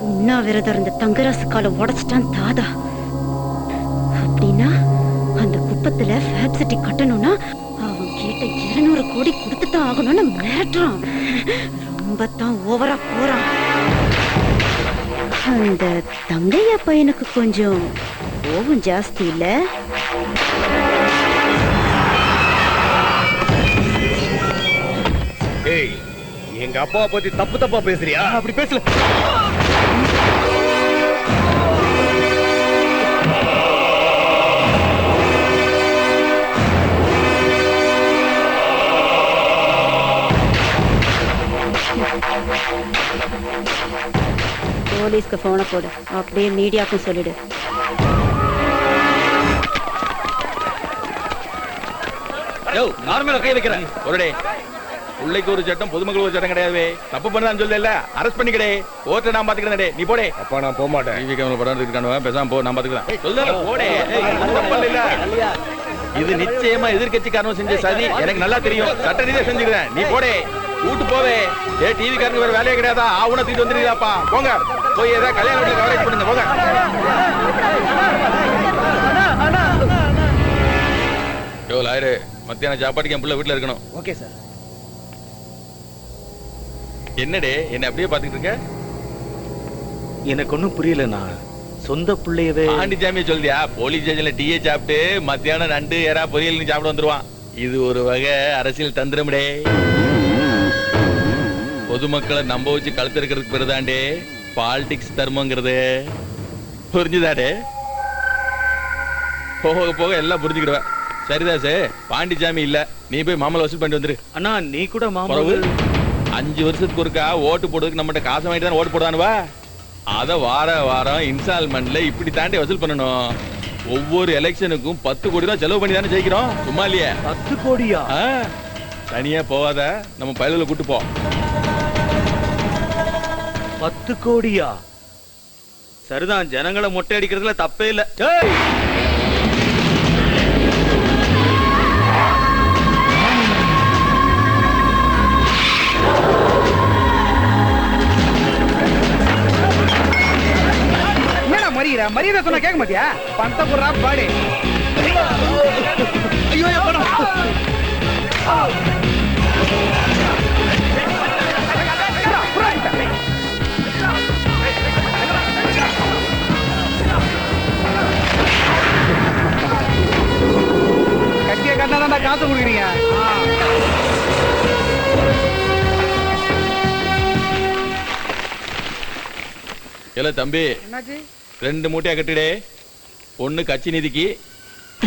உண்ணாவிரதம் இருந்த தங்கராசு காலை உடைச்சிட்டான் தாதா. அப்படின்னா அந்த குப்பத்துல ஃபேப் சிட்டி கட்டணும்னா அவன் கேட்ட இருநூறு கோடி கொடுத்துதான் ஆகணும்னு மிரட்டுறான். ரொம்ப தான் ஓவரா போறான். அந்த தங்கையா பையனுக்கு கொஞ்சம் கோவம் ஜாஸ்தி இல்ல. எங்க அப்பாவை பத்தி தப்பு தப்பா பேசுறியா? அப்படி பேசல. போலீஸ்க்கு போனை போடு. அப்படியே மீடியாக்கும் சொல்லிடு. நார்மலா கை வைக்கிறேன் ஒருடே உள்ளைக்கு ஒரு சட்டம் பொதுமக்கள் ஒரு சட்டம் கிடையாது தப்பு பண்ணதான் சொல்லல அரெஸ்ட் பண்ணிக்கடே. ஓட்ட நான் பாத்துக்கிறேன் நீ போடே. அப்பா நான் போக மாட்டேன். டிவி கேமரா படம் இருக்கானுவா பேசாம போ நான் பாத்துக்கிறேன். சொல்லல போடே. இது இல்ல. நிச்சயமா எதிர்க்கட்சிக்காரன் செஞ்ச சதி. எனக்கு நல்லா தெரியும். சட்ட ரீதியா செஞ்சுக்கிறேன். நீ போடே. கூட்டு போவே. ஏ டிவி காரங்க வேற வேலையே கிடையாதா? ஆவுன தூக்கிட்டு வந்துருக்கீங்களாப்பா போங்க. போய் ஏதாவது கல்யாண வீட்டுல கவரேஜ் பண்ணுங்க போங்க. யோ லாயரு. மத்தியானம் சாப்பாட்டுக்கு என் புள்ள வீட்டுல இருக்கணும். Okay sir. என்னடே என்ன அப்படியே பாத்துக்கிட்டு இருக்க? எனக்கு ஒண்ணும் புரியலண்ணா. சொந்த பிள்ளையவே பாண்டிச்சாமியை சொல்றியா? போலீஸ் ஸ்டேஷன்ல டீயை சாப்பிட்டு மத்தியானம் நண்டு எறா பொரியல் சாப்பிட வந்துருவான். இது ஒரு வகை அரசியல் தந்திரம்டே. பொதுமக்களை நம்ப வச்சு கழுத்து இருக்கிறதுக்கு பிறதாண்டே பாலிடிக்ஸ் தர்மங்கிறது. புரிஞ்சுதாடே? போக போக எல்லாம் புரிஞ்சுக்கிடுவேன். சரிதாசே பாண்டிச்சாமி இல்ல. நீ போய் மாமலை வசூல் பண்ணிட்டு வந்துரு. அண்ணா நீ கூட மாமா அஞ்சு வருஷத்துக்கு ஒருக்கா ஓட்டு போடுறதுக்கு நம்மகிட்ட காசு வாங்கிட்டு தான் ஓட்டு போடானுவா அத வார வாரம் இன்ஸ்டால்மெண்ட்ல இப்படி தாண்டி வசூல் பண்ணணும். ஒவ்வொரு எலெக்ஷனுக்கும் பத்து கோடி ரூபாய் செலவு பண்ணி தானே ஜெயிக்கிறோம். சும்மா இல்லையே? பத்து கோடியா? ஆ, தனியா போவாத நம்ம பயலுல கூட்டு போ. பத்து கோடியா? சரிதான் ஜனங்களை மொட்டை அடிக்கிறதுல தப்பே இல்ல. என்னடா மரியாதை சொன்னா கேட்க மாட்டியா? பணத்தை போடுறா பாடு. ஐயோ. கட்டிய கண்ணா காசு கொடுக்குறீங்க. இல்ல தம்பி. என்னாச்சு? ரெண்டு மூட்டையா கட்டுடே. ஒண்ணு கட்சி நிதிக்கு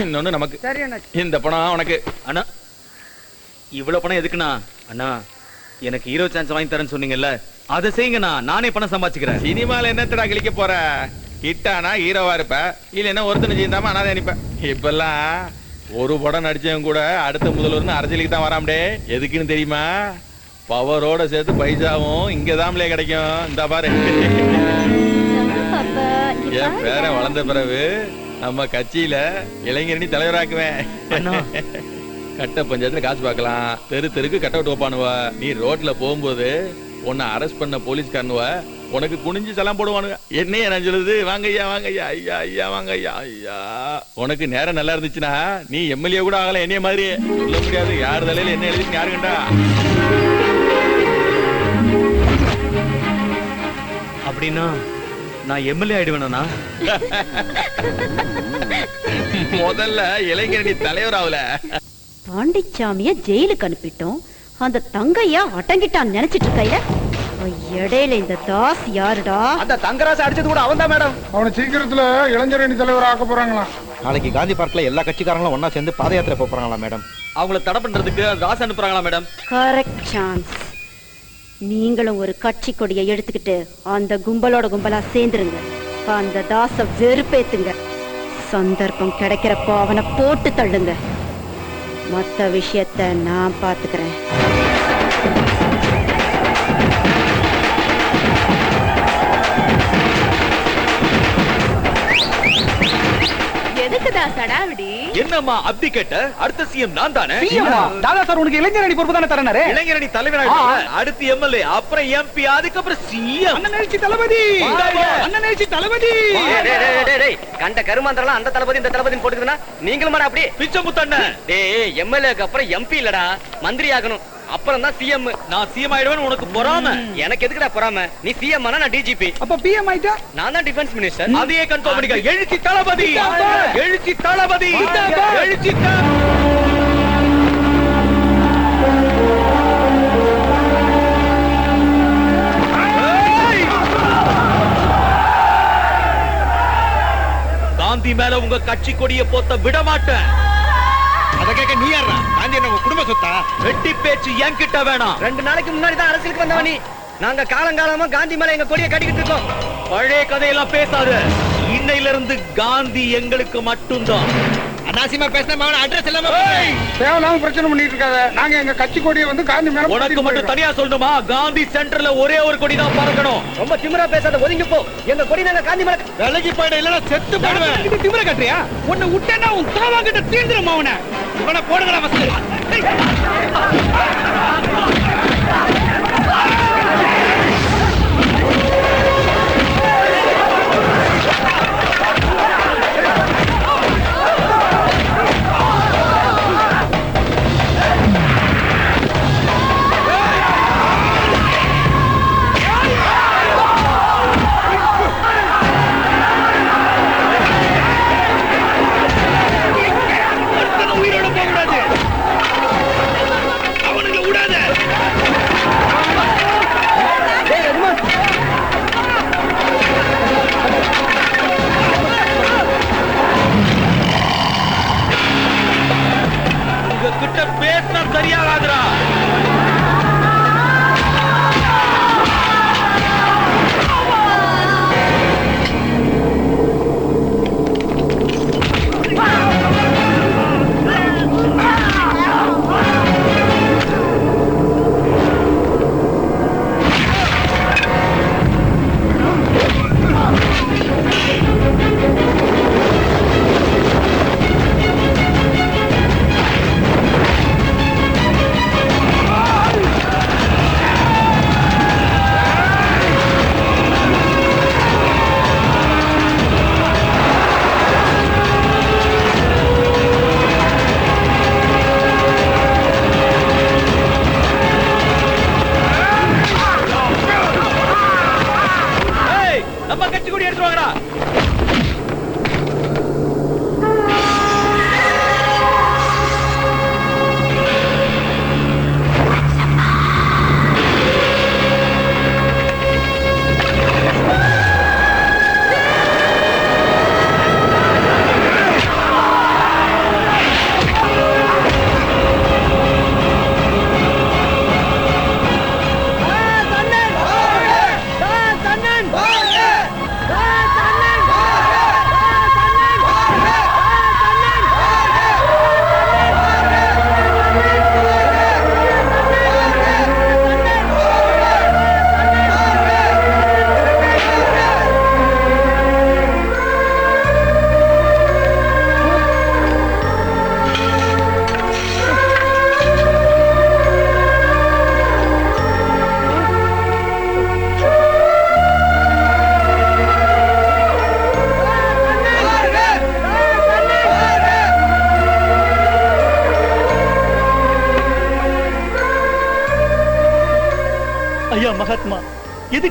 இன்னொன்னு நமக்கு. சரி இந்த பணம் உனக்கு. அண்ணா இவ்வளவு பணம் எதுக்குண்ணா? அண்ணா எனக்கு ஹீரோ சான்ஸ் வாங்கி தரேன்னு சொன்னீங்கல்ல அதை செய்யுங்கண்ணா. நானே பணம் சம்பாதிச்சுக்கிறேன். சினிமால என்னத்தடா கிழிக்க போற? ஹிட்டானா ஹீரோவா இருப்ப? இல்லைன்னா ஒருத்தனை செய்யாம அனாதை அனுப்ப இப்பெல்லாம் ஒரு படம் நடிச்சவன் கூட அடுத்த முதல்வர்னு அரசியலுக்கு தான் வராமடே. எதுக்குன்னு தெரியுமா? பவரோட சேர்த்து பைசாவும் இங்கதான்லே கிடைக்கும். இந்த பாரு. என் பேரன் வளர்ந்த பிறகு நம்ம கட்சியில இளைஞரணி தலைவராக்குவேன். கட்ட பஞ்சாயத்துல காசு பார்க்கலாம். தெரு தெருக்கு கட்ட விட்டு வைப்பானுவ. நீ ரோட்ல போகும்போது உன்னை அரெஸ்ட் பண்ண போலீஸ்காரனுவ உனக்கு குனிஞ்சு சலாம் போடுவானுங்க என்னைய நான் சொல்லுது வாங்க ஐயா வாங்க ஐயா ஐயா ஐயா வாங்க ஐயா. ஐயா உனக்கு நேரம் நல்லா இருந்துச்சுன்னா நீ எம்எல்ஏ கூட ஆகல என்னைய மாதிரி. சொல்ல முடியாது. யார் தலையில என்ன எழுதி யாரு கண்டா? அப்படின்னா நான் எம்எல்ஏ ஆயிடுவேனா முதல்ல இளைஞரணி தலைவர் ஆகல பாண்டிச்சாமிய ஜெயிலுக்கு அனுப்பிட்டோம். அந்த தங்கையா அடங்கிட்டான் நினைச்சிட்டு இருக்கையில இடையில இந்த தாஸ் யாருடா? அந்த தங்கராசு அடிச்சது கூட அவன் தான் மேடம். அவனை சீக்கிரத்துல இளைஞரணி தலைவர் ஆக்க போறாங்களாம் நாளைக்கு காந்தி பார்க்ல எல்லா கட்சிக்காரங்களும் ஒண்ணா சேர்ந்து பாத யாத்திரை போறாங்களா மேடம்? அவங்கள தடை பண்றதுக்கு ராசு அனுப்புறாங்களா மேடம்? கரெக்ட் சான்ஸ் நீங்களும் ஒரு கட்சி கொடியை எடுத்துக்கிட்டு அந்த கும்பலோட கும்பலா சேர்ந்துருங்க. அந்த தாச வெறுப்பேத்துங்க. சந்தர்ப்பம் கிடைக்கிறப்போ அவனை போட்டு தள்ளுங்க. மற்ற விஷயத்த நான் பாத்துக்கிறேன். எதுக்குதா சடாவிடி என்னம்மா அப்படி கேட்ட? அடுத்த சிஎம் நான் தானே? தாதா சார் உனக்கு இளைஞரணி பொறுப்பு தானே தரனாரு? இளைஞரணி தலைவராக அடுத்து எம்எல்ஏ அப்புறம் எம்பி அதுக்கப்புறம் சிஎம் அண்ணன் எழுச்சி தளபதி! அண்ணன் எழுச்சி தளபதி! டேய், டேய், டேய், டேய், டேய். கண்ட கருமாந்திரலாம் அந்த தளபதி இந்த தளபதி போட்டுக்குதுன்னா நீங்களும் அப்படி பிச்சமுத்தண்ண டேய் எம்எல்ஏக்கு அப்புறம் எம்பி இல்லடா. மந்திரி ஆகணும். அப்புறம் தான் சிஎம் நான் சிஎம் ஆயிடுவேன் உனக்கு பொறாம. எனக்கு எதுக்குடா பொறாம? நீ சிஎம் ஆனா நான் டிஜிபி அப்ப பிஎம் ஆயிட்டா? நான் தான் டிஃபென்ஸ் மினிஸ்டர் அதையே கன்ஃபார்ம் பண்ணிக்க. எழுச்சி தளபதி. எழுச்சி தளபதி. எழுச்சி! காந்தி மேல உங்க கட்சி கொடிய போத்த விட மாட்டேன் அதை கேட்க நீ யாரா காந்தி உங்க குடும்ப சொத்தா? வெட்டி பேச்சு என்கிட்ட வேணாம். ரெண்டு நாளைக்கு முன்னாடி தான் அரசியலுக்கு வந்தவ நீ. நாங்க காலங்காலமா காந்தி மேல எங்க கொடியை கட்டிக்கிட்டு இருக்கோம். பழைய கதையெல்லாம் பேசாத. இன்னையில இருந்து காந்தி எங்களுக்கு மட்டும்தான். அனாசிமா பேசின அட்ரஸ் இல்லாம தேவையில்லாம பிரச்சனை பண்ணிட்டு இருக்காத. நாங்க எங்க கட்சி கொடியை வந்து காந்தி மேல உனக்கு மட்டும். தனியா சொல்லணுமா? காந்தி சென்டர்ல ஒரே ஒரு கொடி தான் பறக்கணும். ரொம்ப திமிரா பேசாத ஒதுங்கி போ. எங்க கொடி நாங்க காந்தி மேல விலகி போயிட இல்லன்னா செத்து போயிடுவேன். திமிர கட்டுறியா? உன்னை விட்டேன்னா உன் தோவா கிட்ட தீர்ந்துரும் அவனை? இவனை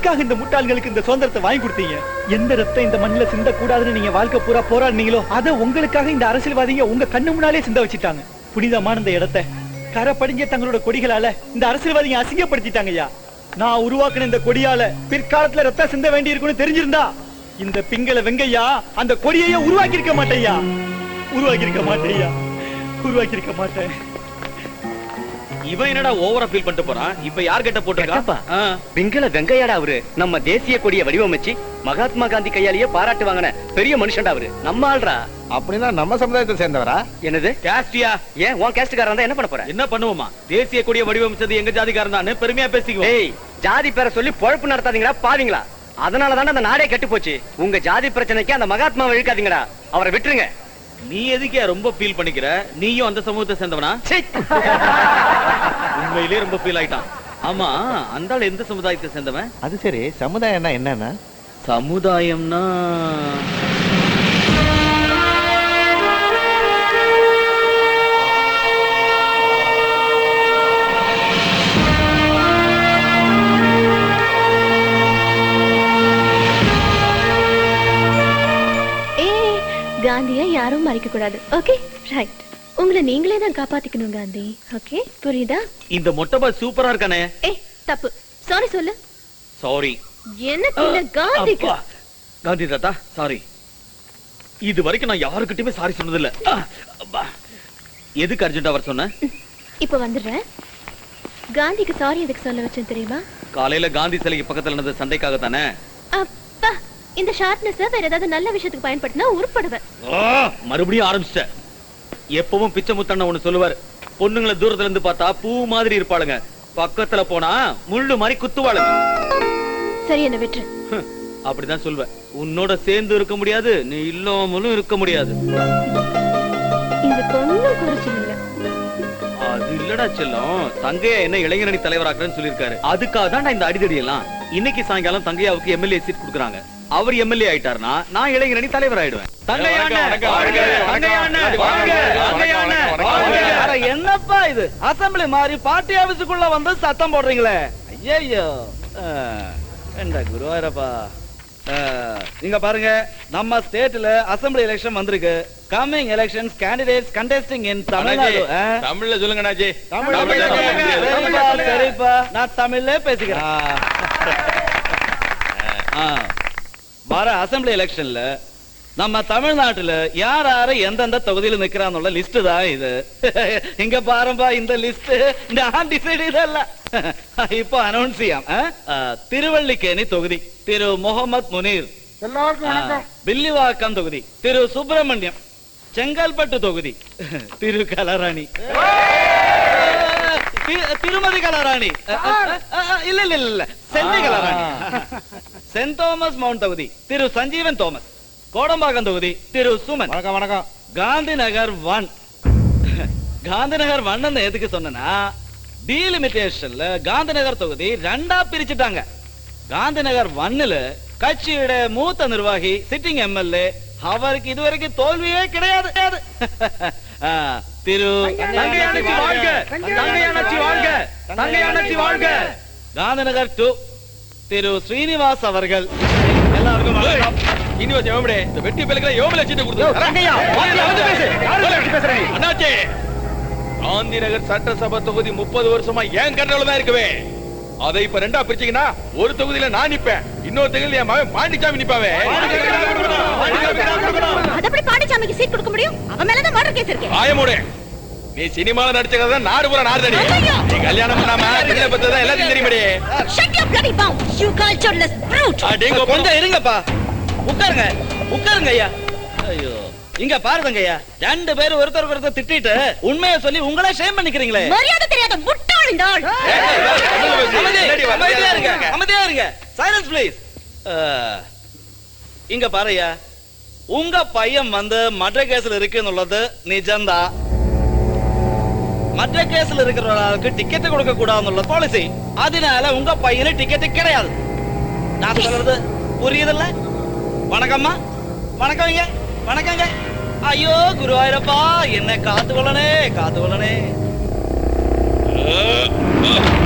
எதுக்காக இந்த முட்டாள்களுக்கு இந்த சுதந்திரத்தை வாங்கி கொடுத்தீங்க? எந்த ரத்தம் இந்த மண்ணில சிந்த கூடாதுன்னு நீங்க வாழ்க்கை பூரா போராடினீங்களோ அதை உங்களுக்காக இந்த அரசியல்வாதிங்க உங்க கண்ணு முன்னாலே சிந்த வச்சுட்டாங்க. புனிதமான இந்த இடத்தை கரை படிஞ்ச தங்களோட கொடிகளால இந்த அரசியல்வாதிங்க அசிங்கப்படுத்திட்டாங்க ஐயா. நான் உருவாக்குன இந்த கொடியால பிற்காலத்துல ரத்தம் சிந்த வேண்டி இருக்குன்னு தெரிஞ்சிருந்தா இந்த பிங்கல வெங்கையா அந்த கொடியையே உருவாக்கி இருக்க மாட்டேயா உருவாக்கி இருக்க மாட்டேயா உருவாக்கி இருக்க மாட்டேன். இவன் என்னடா ஓவரா ஃபீல் பண்ணிட்டு போறான்? இப்ப யார் கிட்ட போட்டிருக்கா? கெட்டப்பா. ஆ. பிங்கள வெங்கையாடா அவரு. நம்ம தேசிய கொடியை வடிவமைச்சு மகாத்மா காந்தி கையாலேயே பாராட்டு வாங்கின பெரிய மனுஷன்டா அவரு. நம்ம ஆள்றா அப்படின்னா நம்ம சமுதாயத்தை சேர்ந்தவரா? என்னது? கேஸ்டியா ஏன் உன் கேஸ்டுக்காரன் இருந்தா என்ன பண்ண போற? என்ன பண்ணுவோமா? தேசிய கொடியை வடிவமைச்சது எங்க ஜாதிக்காரன் தான். பெருமையா பேசிக்குவோம். ஏய் ஜாதி பேரை சொல்லி பொழப்பு நடத்தாதீங்களா பாவீங்களா? அதனால அந்த நாடே கெட்டு போச்சு. உங்க ஜாதி பிரச்சனைக்கு அந்த மகாத்மாவை இழுக்காதீங்கடா. அவரை விட்டுருங்க. நீ எதுக்கே ரொம்ப ஃபீல் பண்ணிக்கிற? நீயும் அந்த சமூகத்தை சேர்ந்தவனா? உண்மையிலேயே ரொம்ப ஃபீல் ஆயிட்டான். ஆமா அந்த ஆள் எந்த சமுதாயத்தை சேர்ந்தவன்? அது சரி சமுதாயம்னா என்னன்னா? சமுதாயம்னா காந்தியை யாரும் மறைக்க கூடாது ஓகே ரைட் உங்களை நீங்களே தான் காப்பாத்திக்கணும் காந்தி ஓகே புரியுதா? இந்த மொட்டை சூப்பரா இருக்கானே. ஏய் தப்பு. சாரி சொல்லு. சாரி எனக்கு காந்திக்கு அப்பா. காந்தி தாத்தா சாரி இது வரைக்கும் நான் யாருக்கிட்டயுமே சாரி சொன்னது இல்ல எதுக்கு அர்ஜென்ட் அவர் சொன்ன? இப்ப வந்துடுறேன். காந்திக்கு சாரி எதுக்கு சொல்ல வச்சேன் தெரியுமா? காலையில காந்தி சிலைக்கு பக்கத்துல நடந்த சண்டைக்காக தானே இந்த ஷார்ப்னஸ் வேற ஏதாவது நல்ல விஷயத்துக்கு பயன்படுத்தினா உருப்படுவேன். மறுபடியும் ஆரம்பிச்சிட்ட. எப்பவும் பிச்சை முத்தண்ண ஒண்ணு சொல்லுவார். பொண்ணுங்களை தூரத்துல இருந்து பார்த்தா பூ மாதிரி இருப்பாளுங்க. பக்கத்துல போனா முள்ளு மாதிரி குத்துவாளுங்க. சரி என்ன விட்டுரு. ஹம், அப்படிதான் சொல்லுவேன் உன்னோட சேர்ந்து இருக்க முடியாது நீ இல்லாமலும் இருக்க முடியாது. அது இல்லடா செல்லம். தங்கையா என்ன இளைஞரணி தலைவராக்குறேன்னு சொல்லியிருக்காரு. அதுக்காக தான் இந்த அடிதடி எல்லாம் இன்னைக்கு சாயங்காலம் தங்கையாவுக்கு எம்எல்ஏ சீட் கொடுக்குறாங்க. அவர் எம்எல்ஏ ஆயிட்டாருன்னா நான் இளைஞரணி தலைவர் ஆயிடுவேன். என்னப்பா இது? அசம்பிளி மாதிரி பார்ட்டி ஆபீஸுக்குள்ள வந்து சத்தம் போடுறீங்களே? ஐயோ என்ன குருவாரப்பா இங்க பாருங்க நம்ம ஸ்டேட்ல அசம்பிளி எலெக்ஷன் வந்திருக்கு. Coming elections candidates contesting in Tamil Nadu? தமிழ்ல சொல்லுங்க. சொல்லுங்க. சரிப்பா, நான் தமிழ்ல பேசிக்கிறேன். ஆ. வர அசம்பிளி எலெக்ஷன்ல நம்ம தமிழ்நாட்டுல யார் யாரு எந்தெந்த தொகுதியில நிக்கிறான்னுள்ள லிஸ்ட் தான் இது. இங்க பாருப்பா இந்த லிஸ்ட் நான் டிசைட் இதல்ல இப்போ அனௌன்ஸ் செய்யாம் திருவல்லிக்கேணி தொகுதி. திரு முகமது முனீர். வில்லிவாக்கம் தொகுதி. திரு சுப்பிரமணியம். செங்கல்பட்டு தொகுதி. திரு கலராணி. திருமதி கலராணி. இல்ல இல்ல இல்ல செல்வி கலராணி. சென்ட் தாமஸ் மவுண்ட் தொகுதி திரு சஞ்சீவன் தோமஸ். கோடம்பாக்கம் தொகுதி திரு சுமன். வணக்கம் வணக்கம். காந்தி நகர் ஒன். காந்தி நகர் ஒன் எதுக்கு சொன்னா டீலிமிட்டேஷன்ல காந்தி நகர் தொகுதி ரெண்டா பிரிச்சுட்டாங்க. காந்தி நகர் ஒன்னுல கட்சியோட மூத்த நிர்வாகி சிட்டிங் எம்எல்ஏ அவருக்கு இதுவரைக்கும் தோல்வியே கிடையாது. திரு தங்கையானச்சி வாழ்க. தங்கையானச்சி வாழ்க. தங்கையானச்சி வாழ்க. காந்தி நகர் டூ திரு ஸ்ரீனிவாஸ் அவர்கள். எல்லாருக்கும் வணக்கம். இனி வச்சு எவமடே இந்த வெட்டி பேலுக்கு எவமல சீட்டு கொடுத்து அண்ணாச்சி. காந்தி நகர் சட்டசபை தொகுதி முப்பது வருஷமா ஏன் கண்ட்ரோல தான் இருக்குவே? அதை இப்ப ரெண்டா பிரிச்சீங்கன்னா ஒரு தொகுதியில நான் நிப்பேன். இன்னொரு தொகுதியில என் மகன் பாண்டிச்சாமி நிப்பாவே. அது எப்படி பாண்டிச்சாமிக்கு சீட் கொடுக்க முடியும்? அவன் மேலதான் மர்டர் கேஸ் இருக்கு. ஆயமோடு நீ சினிமால நடிச்ச கதை நாடு பூரா நாடு ஐயையோ! நீ கல்யாணம் பண்ணாம பிள்ளை பத்ததான் எல்லாத்தையும் தெரியுமடி? Shut your bloody mouth, you cultureless brute! அடேங்க கொஞ்சம் இருங்கப்பா. உட்காருங்க உட்காருங்க ஐயா. ஐயோ. இங்க பாருங்க ஐயா. ரெண்டு பேரும் ஒருத்தருக்கு ஒருத்தர் திட்டிட்டு உண்மையை சொல்லி உங்களே ஷேம் பண்ணிக்கிறீங்களே. மரியாதை தெரியாத முட்டாள் இந்த ஆள் அமைதி, அமைதியா இருங்க. அமைதியா இருங்க சைலன்ஸ் ப்ளீஸ் இங்க பாருயா உங்க பையன் வந்து மற்ற கேஸ்ல இருக்குன்னுள்ளது நிஜம்தான் மற்ற கேஸ்ல இருக்கிறவங்களுக்கு டிக்கெட் கொடுக்க கூடாதுன்னுள்ள பாலிசி அதனால உங்க பையனு டிக்கெட் கிடையாது. நான் சொல்றது புரியுதுல்ல? வணக்கம்மா. வணக்கம்ங்க வணக்கங்க. ஐயோ குருவாயிரப்பா என்ன காத்து கொள்ளனே காத்து கொள்ளனே ああ